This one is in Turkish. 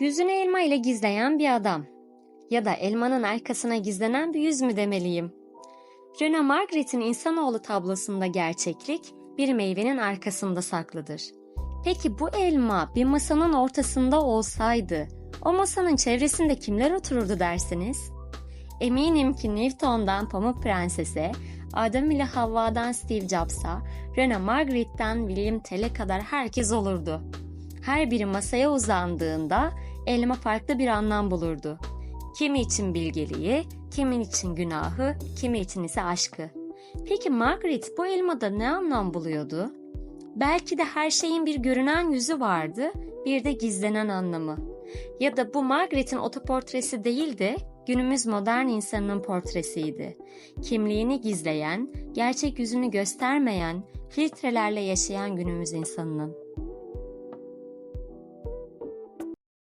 Yüzünü elma ile gizleyen bir adam. Ya da elmanın arkasına gizlenen bir yüz mü demeliyim? Rene Magritte'in insanoğlu tablosunda gerçeklik bir meyvenin arkasında saklıdır. Peki bu elma bir masanın ortasında olsaydı, o masanın çevresinde kimler otururdu dersiniz? Eminim ki Newton'dan Pamuk Prenses'e, Adem ile Havva'dan Steve Jobs'a, Rene Magritte'den William Tell'e kadar herkes olurdu. Her biri masaya uzandığında elma farklı bir anlam bulurdu. Kimi için bilgeliği, kimin için günahı, kimi için ise aşkı. Peki Margaret bu elmada ne anlam buluyordu? Belki de her şeyin bir görünen yüzü vardı, bir de gizlenen anlamı. Ya da bu Margaret'in otoportresi değil de günümüz modern insanının portresiydi. Kimliğini gizleyen, gerçek yüzünü göstermeyen, filtrelerle yaşayan günümüz insanının.